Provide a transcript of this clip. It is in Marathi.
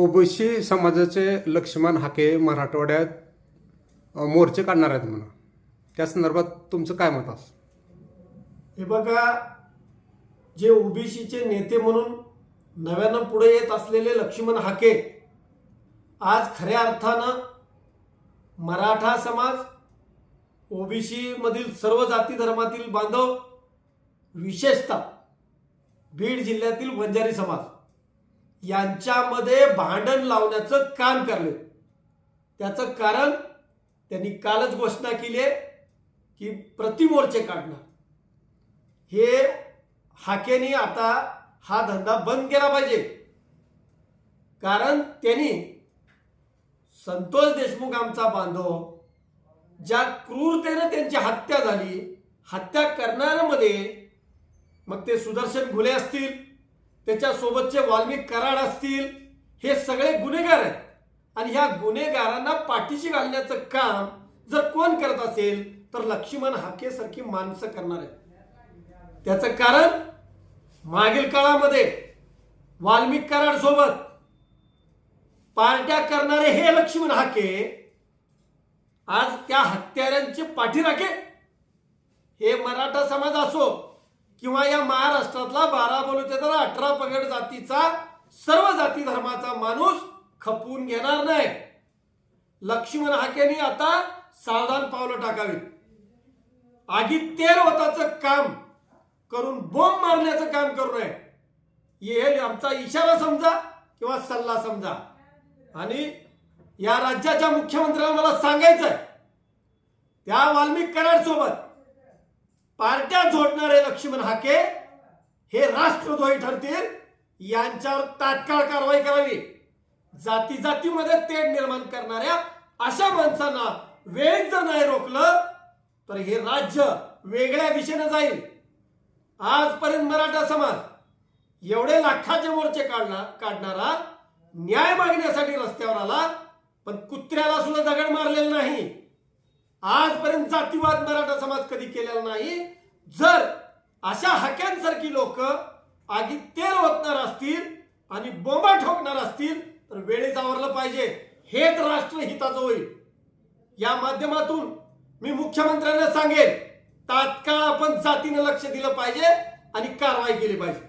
ओबीसी समाजाचे लक्ष्मण हाके मराठवाड्यात मोर्चे काढणार आहेत म्हणा त्या संदर्भात तुमचं काय मत असं? हे बघा जे ओबीसीचे नेते म्हणून नव्यानं पुढे येत असलेले लक्ष्मण हाके आज खऱ्या अर्थानं मराठा समाज ओबीसीमधील सर्व जाती धर्मातील बांधव विशेषतः बीड जिल्ह्यातील बंजारी समाज यांच्यामध्ये भांडण लावण्याचं काम करले. त्याचं कारण त्यांनी कालच घोषणा केली आहे की प्रतिमोर्चे काढणार. हे हाकेनी आता हा धंदा बंद केला पाहिजे. कारण त्यांनी संतोष देशमुख आमचा बांधव ज्या क्रूरतेने त्यांची हत्या झाली हत्या करणाऱ्यामध्ये मग ते सुदर्शन घुले असतील. त्याच्यासोबतचे वाल्मिक कराड असतील हे सगळे गुन्हेगार आहेत. आणि ह्या गुन्हेगारांना पाठीशी घालण्याचं काम जर कोण करत असेल तर लक्ष्मण हाके सारखी माणसं करणार आहेत. त्याचं कारण मागील काळामध्ये वाल्मिक कराड सोबत पार्ट्या करणारे हे लक्ष्मण हाके आज त्या हत्याऱ्यांचे पाठीराखे. हे मराठा समाज असो किंवा या महाराष्ट्रातला अठरा पगड जातीचा सर्व जाती धर्माचा माणूस खपवून घेणार नाही. लक्ष्मण हाकेने आता सावधान पावलं टाकावी आगीत तेल होताचं काम करून बोंब मारण्याचं काम करू नये. हे आमचा इशारा समजा किंवा सल्ला समजा. आणि या राज्याच्या मुख्यमंत्र्यांना मला सांगायचं आहे त्या वाल्मिक कराड सोबत पार्ट्या झोडणारे लक्ष्मण हाके हे राष्ट्रद्रोही ठरतील यांच्यावर तात्काळ कारवाई करावी. जाती जातीमध्ये तेढ निर्माण करणाऱ्या अशा माणसांना वेळ जर नाही रोखलं तर हे राज्य वेगळ्या दिशेने जाईल. आजपर्यंत मराठा समाज एवढे लाखाचे मोर्चे काढणार काढणारा न्याय मागण्यासाठी रस्त्यावर आला पण कुत्र्याला सुद्धा दगड मारलेला नाही. आजपर्यंत जातीवाद मराठा समाज कधी केलेला नाही. जर अशा हाक्यांसारखी लोक आगीत तेल ओतणार असतील आणि बोंबा ठोकणार असतील तर वेळेत आवरलं पाहिजे. हेच राष्ट्रहिताचं होईल. या माध्यमातून मी मुख्यमंत्र्यांना सांगेन तात्काळ आपण जातीनं लक्ष दिलं पाहिजे आणि कारवाई केली पाहिजे.